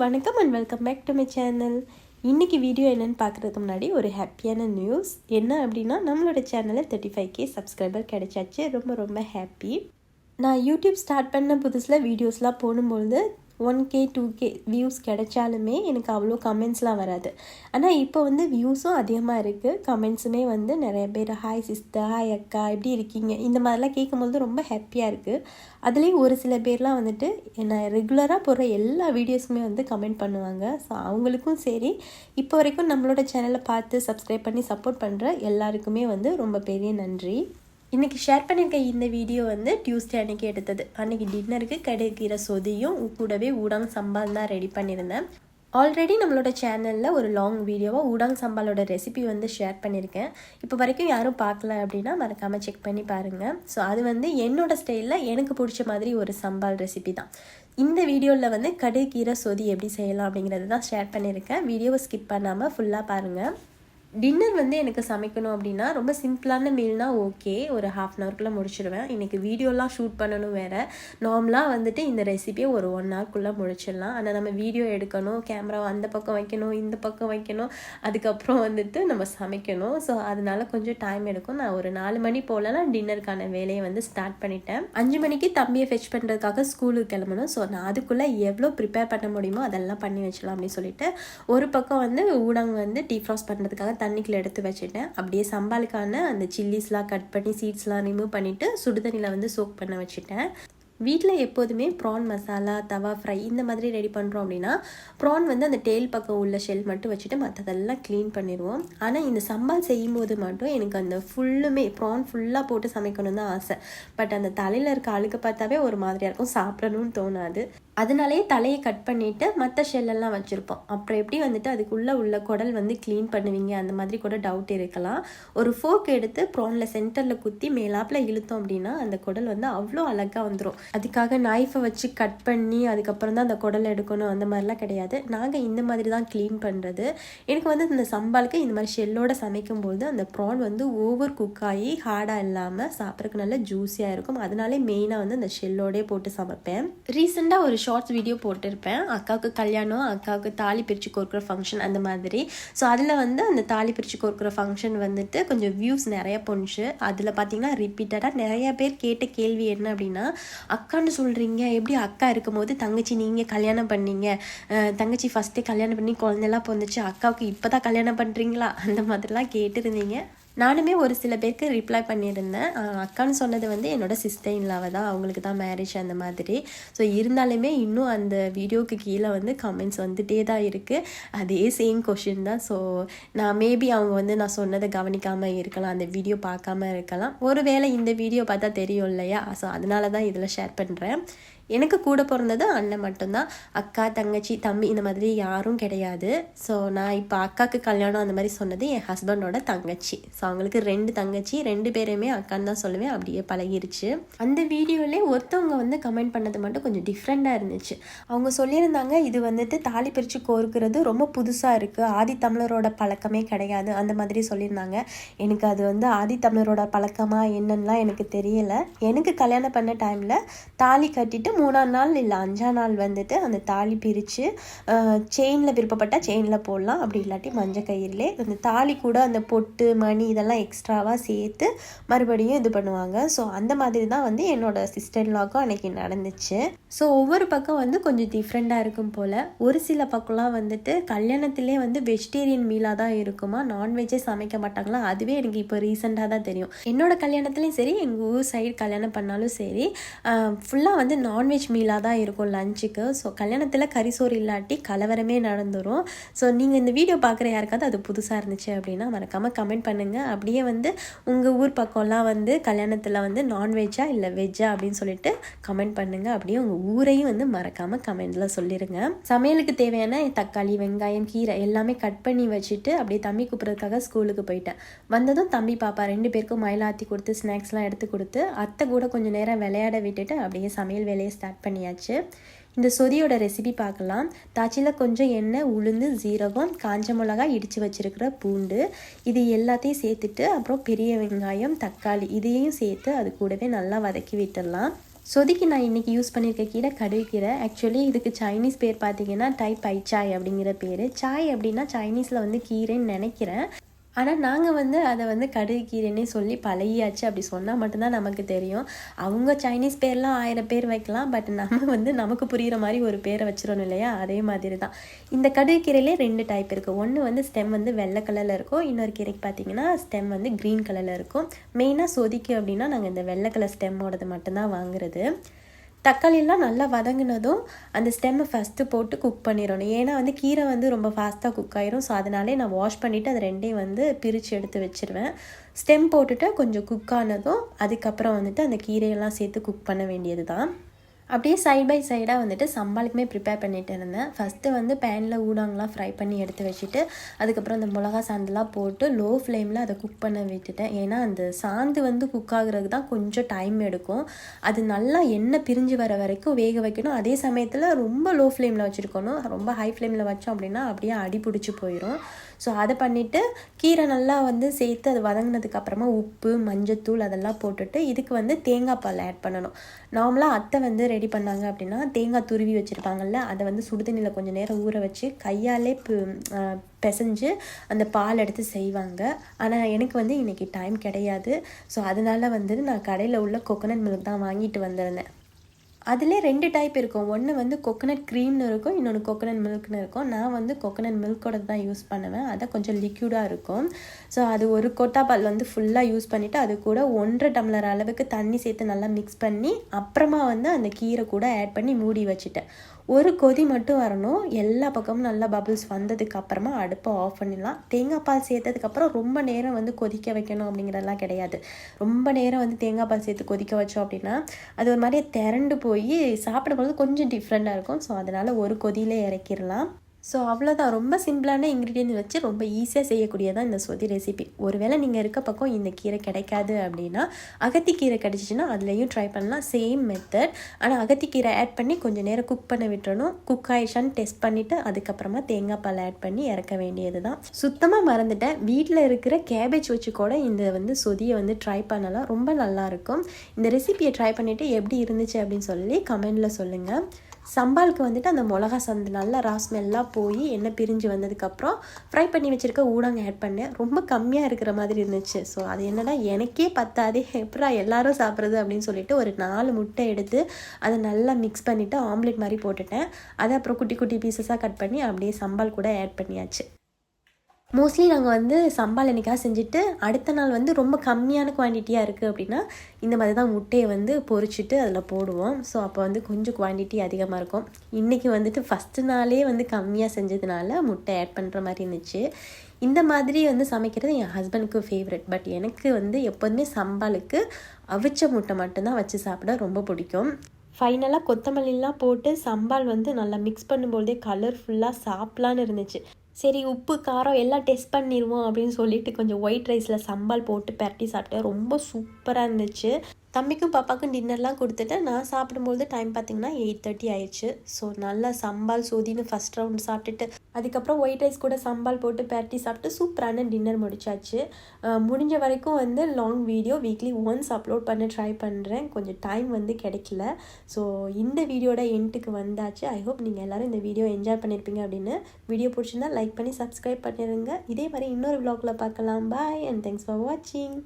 வணக்கம் and welcome back to my channel இன்றைக்கி video என்னென்னு பார்க்குறதுக்கு முன்னாடி ஒரு ஹாப்பியான நியூஸ் என்ன அப்படின்னா நம்மளோட சேனலில் தேர்ட்டி ஃபைவ் கே சப்ஸ்கிரைபர் கிடைச்சாச்சு. ரொம்ப ரொம்ப ஹாப்பி நான் யூடியூப் ஸ்டார்ட் பண்ண புதுசில் வீடியோஸ்லாம் போடும்பொழுது one K two K views கிடைச்சாலுமே எனக்கு அவ்வளோ கமெண்ட்ஸ்லாம் வராது. ஆனால் இப்போ வந்து வியூஸும் அதிகமாக இருக்குது கமெண்ட்ஸுமே வந்து நிறைய பேர் ஹாய் சிஸ்டர் ஹாய் அக்கா எப்படி இருக்கீங்க? இந்த மாதிரிலாம் கேட்கும்போது ரொம்ப ஹாப்பியாக இருக்குது அதுலேயும் ஒரு சில பேர்லாம் வந்துட்டு என்னை ரெகுலராக போடுற எல்லா வீடியோஸுமே வந்து கமெண்ட் பண்ணுவாங்க. ஸோ அவங்களுக்கும் சரி. இப்போ வரைக்கும் நம்மளோட சேனலை பார்த்து சப்ஸ்கிரைப் பண்ணி சப்போர்ட் பண்ணுற எல்லாருக்குமே வந்து ரொம்ப பெரிய நன்றி. இன்றைக்கி ஷேர் பண்ணியிருக்க இந்த வீடியோ வந்து டியூஸ்டே அன்றைக்கி எடுத்தது. அன்றைக்கி டின்னருக்கு கிடைக்கிற சொதியும் கூடவே ஊடாங் சம்பால் தான் ரெடி பண்ணியிருந்தேன். ஆல்ரெடி நம்மளோட சேனலில் ஒரு லாங் வீடியோவாக ஊடாங் சம்பாலோட ரெசிபி வந்து ஷேர் பண்ணியிருக்கேன். இப்போ வரைக்கும் யாரும் பார்க்கல அப்படின்னா மறக்காமல் செக் பண்ணி பாருங்கள் ஸோ அது வந்து என்னோடய ஸ்டைலில் எனக்கு பிடிச்ச மாதிரி ஒரு சம்பால் ரெசிபி தான். இந்த வீடியோவில் வந்து கடுகீரை சொதி எப்படி செய்யலாம் அப்படிங்கிறது தான் ஷேர் பண்ணியிருக்கேன். வீடியோவை ஸ்கிப் பண்ணாமல் ஃபுல்லாக பாருங்கள் டின்னர் வந்து எனக்கு சமைக்கணும் அப்படின்னா ரொம்ப சிம்பிளான மீல்னால் ஓகே ஒரு ஹாஃப் அன் ஹவர்க்குள்ளே முடிச்சிடுவேன் இன்றைக்கி வீடியோலாம் ஷூட் பண்ணணும் வேறு. நார்மலாக வந்துட்டு இந்த ரெசிபியை ஒரு ஒன் ஹவர்க்குள்ளே முடிச்சிடலாம். ஆனால் நம்ம வீடியோ எடுக்கணும் கேமரா அந்த பக்கம் வைக்கணும் இந்த பக்கம் வைக்கணும். அதுக்கப்புறம் வந்துட்டு நம்ம சமைக்கணும். ஸோ அதனால கொஞ்சம் டைம் எடுக்கும். நான் ஒரு நாலு மணி போலலாம் டின்னருக்கான வேலையை வந்து ஸ்டார்ட் பண்ணிட்டேன். அஞ்சு மணிக்கு தம்பியை ஃபெச் பண்ணுறதுக்காக ஸ்கூலுக்கு கிளம்பணும். ஸோ நான் அதுக்குள்ளே எவ்வளோ ப்ரிப்பேர் பண்ண முடியுமோ அதெல்லாம் பண்ணி வச்சலாம் அப்படின்னு சொல்லிட்டு ஒரு பக்கம் வந்து ஊடகம் வந்து டீஃப்ராஸ் பண்ணுறதுக்காக தண்ணிக்குள்ளே எடுத்து வச்சுட்டேன். அப்படியே சம்பாலுக்கான அந்த சில்லிஸ்லாம் கட் பண்ணி சீட்ஸ்லாம் ரிமூவ் பண்ணிவிட்டு சுடுதண்ணியில் வந்து சோக் பண்ண வச்சுட்டேன். வீட்டில் எப்போதுமே ப்ரான் மசாலா தவா ஃப்ரை இந்த மாதிரி ரெடி பண்ணுறோம் அப்படின்னா ப்ரான் வந்து அந்த டேல் பக்கம் உள்ள ஷெல் மட்டும் வச்சுட்டு மற்றதெல்லாம் க்ளீன் பண்ணிடுவோம். ஆனால் இந்த சம்பால் செய்யும்போது மட்டும் எனக்கு அந்த ஃபுல்லுமே ப்ரான் ஃபுல்லாக போட்டு சமைக்கணும் தான் ஆசை. பட் அந்த தலையில் இருக்க அழுக்கு பார்த்தாவே ஒரு மாதிரியாக இருக்கும். சாப்பிடணும்னு தோணாது. அதனாலேயே தலையை கட் பண்ணிவிட்டு மற்ற ஷெல்லெல்லாம் வச்சுருப்போம். அப்புறம் எப்படி வந்துட்டு அதுக்குள்ளே உள்ள குடல் வந்து க்ளீன் பண்ணுவீங்க? அந்த மாதிரி கூட டவுட் இருக்கலாம். ஒரு ஃபோக் எடுத்து ப்ரானில் சென்டரில் குத்தி மேலாப்பில் இழுத்தோம் அப்படின்னா அந்த குடல் வந்து அவ்வளோ அழகாக வந்துடும் அதுக்காக நைஃபை வச்சு கட் பண்ணி அதுக்கப்புறம் தான் அந்த குடல் எடுக்கணும். அந்த மாதிரிலாம் கிடையாது. நாங்கள் இந்த மாதிரி தான் க்ளீன் பண்ணுறது எனக்கு வந்து இந்த சம்பாலுக்கு இந்த மாதிரி ஷெல்லோட சமைக்கும்போது அந்த ப்ரான் வந்து ஓவர் குக் ஆகி ஹார்டாக இல்லாமல் சாப்பிட்றதுக்கு நல்ல ஜூஸியாக இருக்கும். அதனாலே மெயினாக வந்து அந்த ஷெல்லோடே போட்டு சமைப்பேன். ரீசெண்டாக ஒரு ஷார்ட்ஸ் வீடியோ போட்டிருப்பேன். அக்காவுக்கு கல்யாணம் அக்காவுக்கு தாலி பிரித்து கோர்க்குற ஃபங்க்ஷன் அந்த மாதிரி. ஸோ அதில் வந்து அந்த தாலி பிரித்து கோர்க்குற ஃபங்க்ஷன் வந்துட்டு கொஞ்சம் வியூஸ் நிறைய போணுச்சு. அதில் பார்த்தீங்கன்னா ரிப்பீட்டடாக நிறைய பேர் கேட்ட கேள்வி என்ன அப்படின்னா அக்கான்னு சொல்கிறீங்க எப்படி அக்கா இருக்கும்போது தங்கச்சி நீங்கள் கல்யாணம் பண்ணீங்க? தங்கச்சி ஃபஸ்ட்டே கல்யாணம் பண்ணி குழந்தைலாம் பிறந்துச்சு. அக்காவுக்கு இப்போ தான் கல்யாணம் பண்ணுறீங்களா அந்த மாதிரிலாம் கேட்டுருந்தீங்க. நானுமே ஒரு சில பேருக்கு ரிப்ளை பண்ணியிருந்தேன். அக்கான்னு சொன்னது வந்து என்னோடய சிஸ்டர் இல்லாவை தான். அவங்களுக்கு தான் மேரேஜ் அந்த மாதிரி. ஸோ இருந்தாலுமே இன்னும் அந்த வீடியோவுக்கு கீழே வந்து கமெண்ட்ஸ் வந்துகிட்டே தான் இருக்குது அதே சேம் கொஷின் தான். ஸோ நான் மேபி அவங்க வந்து நான் சொன்னதை கவனிக்காமல் இருக்கலாம். அந்த வீடியோ பார்க்காம இருக்கலாம். ஒருவேளை இந்த வீடியோ பார்த்தா தெரியும் இல்லையா? ஸோ அதனால தான் இதில் ஷேர் பண்ணுறேன் எனக்கு கூட பிறந்தது அண்ணன் மட்டும்தான். அக்கா தங்கச்சி தம்பி இந்த மாதிரி யாரும் கிடையாது. ஸோ நான் இப்போ அக்காவுக்கு கல்யாணம் அந்த மாதிரி சொன்னது என் ஹஸ்பண்டோட தங்கச்சி. ஸோ அவங்களுக்கு ரெண்டு தங்கச்சி ரெண்டு பேருமே அக்கான்னு தான் சொல்லுவேன். அப்படியே பழகிருச்சு. அந்த வீடியோவிலே ஒருத்தவங்க வந்து கமெண்ட் பண்ணது மட்டும் கொஞ்சம் டிஃப்ரெண்ட்டாக இருந்துச்சு. அவங்க சொல்லியிருந்தாங்க இது வந்துட்டு தாலி பிரித்து கோர்க்கிறது ரொம்ப புதுசாக இருக்குது ஆதி தமிழரோட பழக்கமே கிடையாது. அந்த மாதிரி சொல்லியிருந்தாங்க. எனக்கு அது வந்து ஆதி தமிழரோட பழக்கமாக என்னன்னா எனக்கு தெரியலை. எனக்கு கல்யாணம் பண்ண டைமில் தாலி கட்டிட்டு மூணாம் நாள் இல்லை அஞ்சாம் நாள் வந்துட்டு அந்த தாலி பிரித்து செயினில் விருப்பப்பட்டால் செயினில் போடலாம். அப்படி இல்லாட்டி மஞ்சள் கயிறுலே அந்த தாலி கூட அந்த பொட்டு மணி இதெல்லாம் எக்ஸ்ட்ராவாக சேர்த்து மறுபடியும் இது பண்ணுவாங்க. ஸோ அந்த மாதிரி தான் வந்து என்னோட சிஸ்டர்லாக்கும் அன்றைக்கி நடந்துச்சு. ஸோ ஒவ்வொரு பக்கம் வந்து கொஞ்சம் டிஃப்ரெண்ட்டாக இருக்கும் போல். ஒரு சில பக்கம்லாம் வந்துட்டு கல்யாணத்திலே வந்து வெஜிடேரியன் மீலாக தான் இருக்குமா? நான்வெஜ்ஜே சமைக்க மாட்டாங்களா? அதுவே எனக்கு இப்போ ரீசெண்டாக தான் தெரியும். என்னோட கல்யாணத்துலேயும் சரி எங்கள் ஊர் சைடு கல்யாணம் பண்ணாலும் சரி ஃபுல்லாக வந்து நான் நான்வெஜ் மீலாக தான் இருக்கும் லஞ்சுக்கு ஸோ கல்யாணத்தில் கரிசோறு இல்லாட்டி கலவரமே நடந்துடும் ஸோ நீங்கள் இந்த வீடியோ பார்க்குற யாருக்காவது அது புதுசாக இருந்துச்சு அப்படின்னா மறக்காமல் கமெண்ட் பண்ணுங்கள் அப்படியே வந்து உங்கள் ஊர் பக்கம்லாம் வந்து கல்யாணத்தில் வந்து நான்வெஜ்ஜா இல்லை வெஜ்ஜா அப்படின்னு சொல்லிட்டு கமெண்ட் பண்ணுங்கள் அப்படியே உங்கள் ஊரையும் வந்து மறக்காமல் கமெண்டில் சொல்லிடுங்க சமையலுக்கு தேவையான தக்காளி வெங்காயம் கீரை எல்லாமே கட் பண்ணி வச்சுட்டு அப்படியே தம்பி கூப்பிட்றதுக்காக ஸ்கூலுக்கு போயிட்டேன். வந்ததும் தம்பி பாப்பா ரெண்டு பேருக்கும் மயிலாத்தி கொடுத்து ஸ்நாக்ஸ்லாம் எடுத்து கொடுத்து அத்தை கூட கொஞ்சம் நேரம் விளையாட விட்டுட்டு அப்படியே சமையல் வேலையை ஸ்டார்ட் பண்ணியாச்சு. இந்த சொதியோட ரெசிபி பார்க்கலாம். தாச்சியில் கொஞ்சம் எண்ணெய் உளுந்து ஜீரகம் காஞ்ச மிளகாய் இடித்து வச்சுருக்கிற பூண்டு. இது எல்லாத்தையும் சேர்த்துட்டு அப்புறம் பெரிய வெங்காயம் தக்காளி இதையும் சேர்த்து அது கூடவே நல்லா வதக்கி விட்டுடலாம். சொதிக்கு நான் இன்றைக்கி யூஸ் பண்ணியிருக்க கீரை கடுகு ஆக்சுவலி இதுக்கு சைனீஸ் பேர் பார்த்தீங்கன்னா டைப் ஐ சாய் அப்படிங்கிற பேர். சாய் அப்படின்னா சைனீஸில் வந்து கீரைன்னு நினைக்கிறேன். ஆனால் நாங்கள் வந்து அதை வந்து கடுகு சொல்லி பழகியாச்சு. அப்படி சொன்னால் மட்டும்தான் நமக்கு தெரியும். அவங்க சைனீஸ் பேர்லாம் ஆயிரம் பேர் வைக்கலாம். பட் நம்ம வந்து நமக்கு புரிகிற மாதிரி ஒரு பேரை வச்சிடணும் இல்லையா? அதே மாதிரி தான் இந்த கடுகு கீரையிலே ரெண்டு டைப் இருக்குது ஒன்று வந்து ஸ்டெம் வந்து வெள்ளை கலரில் இருக்கும். இன்னொரு கீரைக்கு பார்த்தீங்கன்னா ஸ்டெம் வந்து க்ரீன் கலரில் இருக்கும். மெயினாக சொதிக்கு அப்படின்னா நாங்கள் இந்த வெள்ளை கலர் ஸ்டெம்மோடது மட்டும்தான் வாங்குறது. தக்காளியெல்லாம் நல்லா வதங்கினதும் அந்த ஸ்டெம்மை ஃபஸ்ட்டு போட்டு குக் பண்ணிடணும். ஏன்னா வந்து கீரை வந்து ரொம்ப ஃபாஸ்ட்டாக குக் ஆயிரும். ஸோ அதனாலே நான் வாஷ் பண்ணிவிட்டு அதை ரெண்டையும் வந்து பிரித்து எடுத்து வச்சுருவேன். ஸ்டெம் போட்டுட்டு கொஞ்சம் குக் ஆனதும் அதுக்கப்புறம் வந்துட்டு அந்த கீரையெல்லாம் சேர்த்து குக் பண்ண வேண்டியது தான் அப்படியே சைட் பை சைடாக வந்துட்டு சம்பாளுக்குமே ப்ரிப்பேர் பண்ணிட்டு இருந்தேன். ஃபஸ்ட்டு வந்து பேனில் ஊடாங்கலாம் ஃப்ரை பண்ணி எடுத்து வச்சுட்டு அதுக்கப்புறம் அந்த மிளகா சாந்தெல்லாம் போட்டு லோ ஃப்ளேமில் அதை குக் பண்ண விட்டுட்டேன். ஏன்னா அந்த சாந்து வந்து குக் ஆகுறதுக்கு தான் கொஞ்சம் டைம் எடுக்கும். அது நல்லா எண்ணெய் பிரிஞ்சு வர வரைக்கும் வேக வைக்கணும். அதே சமயத்தில் ரொம்ப லோ ஃப்ளேமில் வச்சுருக்கணும். ரொம்ப ஹை ஃப்ளேமில் வச்சோம் அப்படின்னா அப்படியே அடி பிடிச்சி போயிடும் ஸோ அதை பண்ணிவிட்டு கீரை நல்லா வந்து சேர்த்து அது வதங்கினதுக்கு அப்புறமா உப்பு மஞ்சத்தூள் அதெல்லாம் போட்டுட்டு இதுக்கு வந்து தேங்காய் பால் ஆட் பண்ணணும். நார்மலாக அத்தை வந்து ரெடி பண்ணாங்க அப்படின்னா தேங்காய் துருவி வச்சுருப்பாங்கல்ல அதை வந்து சுடுதண்ணியில் கொஞ்சம் நேரம் ஊற வச்சு கையாலே பிசைஞ்சு அந்த பால் எடுத்து செய்வாங்க. ஆனால் எனக்கு வந்து இன்றைக்கி டைம் கிடையாது. ஸோ அதனால் வந்து நான் கடையில் உள்ள கொக்கனட் மில்க் தான் வாங்கிட்டு வந்திருந்தேன். அதிலே ரெண்டு டைப் இருக்கும். ஒன்று வந்து கொக்கனட் க்ரீம்னு இருக்கும் இன்னொன்று கொக்கனட் மில்க்னு இருக்கும். நான் வந்து கொக்கனட் மில்கோட தான் யூஸ் பண்ணுவேன். அதை கொஞ்சம் லிக்யூடாக இருக்கும். ஸோ அது ஒரு கொட்டா பால் வந்து ஃபுல்லாக யூஸ் பண்ணிவிட்டு அது கூட ஒன்றரை டம்ளர் அளவுக்கு தண்ணி சேர்த்து நல்லா மிக்ஸ் பண்ணி அப்புறமா வந்து அந்த கீரை கூட ஆட் பண்ணி மூடி வச்சுட்டேன். ஒரு கொதி மட்டும் வரணும். எல்லா பக்கமும் நல்லா பபிள்ஸ் வந்ததுக்கு அப்புறமா அடுப்பை ஆஃப் பண்ணிடலாம். தேங்காய் பால் சேர்த்ததுக்கப்புறம் ரொம்ப நேரம் வந்து கொதிக்க வைக்கணும் அப்படிங்கிறதெல்லாம் கிடையாது. ரொம்ப நேரம் வந்து தேங்காய் பால் சேர்த்து கொதிக்க வச்சோம் அப்படின்னா அது ஒரு மாதிரியே திரண்டு போய் சாப்பிடும்போது கொஞ்சம் டிஃப்ரெண்ட்டாக இருக்கும். ஸோ அதனால் ஒரு கொதியிலே இறக்கிடலாம். ஸோ அவ்வளோதான் ரொம்ப சிம்பிளான இன்க்ரீடியன்ட் வச்சு ரொம்ப ஈஸியாக செய்யக்கூடியதான் இந்த சொதி ரெசிபி ஒருவேளை நீங்கள் இருக்க பக்கம் இந்த கீரை கிடைக்காது அப்படின்னா அகத்திக்கீரை கிடச்சிச்சின்னா அதுலேயும் ட்ரை பண்ணலாம். சேம் மெத்தட் ஆனால் அகத்திக்கீரை ஆட் பண்ணி கொஞ்சம் நேரம் குக் பண்ண விட்டுறணும். குக் ஆயிடுச்சான்னு டெஸ்ட் பண்ணிவிட்டு அதுக்கப்புறமா தேங்காய் பால் ஆட் பண்ணி இறக்க வேண்டியது தான் சுத்தமாக மறந்துட்டேன். வீட்டில் இருக்கிற கேபேஜ் வச்சு கூட இந்த வந்து சொதியை வந்து ட்ரை பண்ணலாம். ரொம்ப நல்லாயிருக்கும் இந்த ரெசிபியை ட்ரை பண்ணிவிட்டு எப்படி இருந்துச்சு அப்படின்னு சொல்லி கமெண்டில் சொல்லுங்கள் சம்பாலுக்கு வந்துட்டு அந்த மிளகா சந்து நல்லா ராஸ்மெல்லாம் போய் எண்ணெய் பிரிஞ்சு வந்ததுக்கப்புறம் ஃப்ரை பண்ணி வச்சுருக்க ஊடகம் ஆட் பண்ணேன் ரொம்ப கம்மியாக இருக்கிற மாதிரி இருந்துச்சு. ஸோ அது என்னடா எனக்கே பத்தாதே. எப்படா எல்லாரும் சாப்பிட்றது அப்படின்னு சொல்லிட்டு ஒரு நாலு முட்டை எடுத்து அதை நல்லா மிக்ஸ் பண்ணிவிட்டு ஆம்லேட் மாதிரி போட்டுட்டேன். அதை அப்புறம் குட்டி குட்டி பீசஸாக கட் பண்ணி அப்படியே சம்பால் கூட ஆட் பண்ணியாச்சு. மோஸ்ட்லி நாங்கள் வந்து சம்பால் என்றைக்காக செஞ்சுட்டு அடுத்த நாள் வந்து ரொம்ப கம்மியான குவான்டிட்டியாக இருக்குது அப்படின்னா இந்த மாதிரி தான் முட்டையை வந்து பொறிச்சிட்டு அதில் போடுவோம். ஸோ அப்போ வந்து கொஞ்சம் குவான்டிட்டி அதிகமாக இருக்கும். இன்றைக்கி வந்துட்டு ஃபஸ்ட்டு நாளே வந்து கம்மியாக செஞ்சதுனால முட்டை ஆட் பண்ணுற மாதிரி இருந்துச்சு. இந்த மாதிரி வந்து சமைக்கிறது என் ஹஸ்பண்டுக்கு ஃபேவரட் பட் எனக்கு வந்து எப்போதுமே சம்பாலுக்கு அவிச்ச முட்டை மட்டும்தான் வச்சு சாப்பிட ரொம்ப பிடிக்கும். ஃபைனலாக கொத்தமல்லிலாம் போட்டு சம்பால் வந்து நல்லா மிக்ஸ் பண்ணும்போதே கலர்ஃபுல்லாக சாப்பிட்லான்னு இருந்துச்சு. சரி உப்பு காரம் எல்லாம் டெஸ்ட் பண்ணிடுவோம் அப்படின்னு சொல்லிட்டு கொஞ்சம் ஒயிட் ரைஸில் சம்பால் போட்டு பரட்டி சாப்பிட்டேன். ரொம்ப சூப்பராக இருந்துச்சு. தம்பிக்கும் பாப்பாவுக்கும் டின்னர்லாம் கொடுத்துட்டு நான் சாப்பிடும்போது டைம் பார்த்திங்கன்னா எயிட் தேர்ட்டி ஆயிடுச்சு. ஸோ நல்லா சம்பால் சோதின்னு ஃபஸ்ட் ரவுண்ட் சாப்பிட்டுட்டு அதுக்கப்புறம் ஒயிட் ரைஸ் கூட சம்பால் போட்டு பரட்டி சாப்பிட்டு சூப்பரான டின்னர் முடிச்சாச்சு. முடிஞ்ச வரைக்கும் வந்து long video weekly once upload பண்ண ட்ரை பண்ணுறேன் கொஞ்சம் டைம் வந்து கிடைக்கல. ஸோ இந்த வீடியோட எண்ட்டுக்கு வந்தாச்சு. ஐ ஹோப் நீங்கள் எல்லோரும் இந்த வீடியோ என்ஜாய் பண்ணியிருப்பீங்க அப்படின்னு. வீடியோ பிடிச்சிருந்தா லைக் பண்ணி சப்ஸ்கிரைப் பண்ணிடுங்க இதே மாதிரி இன்னொரு விலாகில் பார்க்கலாம். பாய் அண்ட் தேங்க்ஸ் ஃபார் வாட்சிங்